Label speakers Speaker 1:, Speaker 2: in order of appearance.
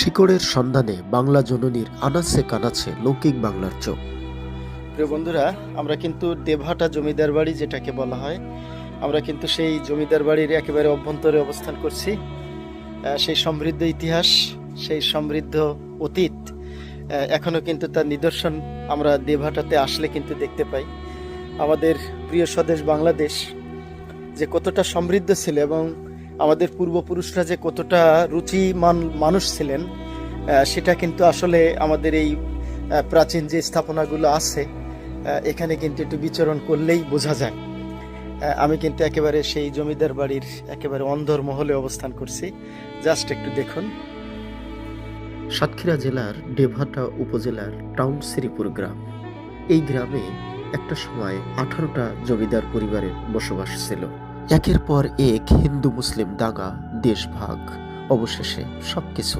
Speaker 1: শিকড়ের সন্ধানে বাংলা জননীর আনাচে কানাচে লৌকিক বাংলার চোখ।
Speaker 2: প্রিয় বন্ধুরা, আমরা কিন্তু দেভাটা জমিদার বাড়ি যেটাকে বলা হয়, আমরা কিন্তু সেই জমিদার বাড়ির একেবারে অভ্যন্তরে অবস্থান করছি। সেই সমৃদ্ধ ইতিহাস, সেই সমৃদ্ধ অতীত এখনও কিন্তু তার নিদর্শন আমরা দেভাটাতে আসলে কিন্তু দেখতে পাই। আমাদের প্রিয় স্বদেশ বাংলাদেশ যে কতটা সমৃদ্ধ ছিল এবং আমাদের পূর্বপুরুষরা যে কতটা রুচিমান মানুষ ছিলেন সেটা কিন্তু আসলে আমাদের এই প্রাচীন যে স্থাপনাগুলো আছে এখানে কিন্তু একটু বিচরণ করলেই বোঝা যায়। আমি কিন্তু একেবারে সেই জমিদার বাড়ির একেবারে অন্ধর মহলে অবস্থান করছি। জাস্ট একটু দেখুন।
Speaker 1: সাতক্ষীরা জেলার ডেভাটা উপজেলার টাউন শ্রীপুর গ্রাম। এই গ্রামে একটা সময় আঠারোটা জমিদার পরিবারের বসবাস ছিল। একের পর এক হিন্দু মুসলিম দাঙ্গা দেশভাগ অবশেষে সবকিছু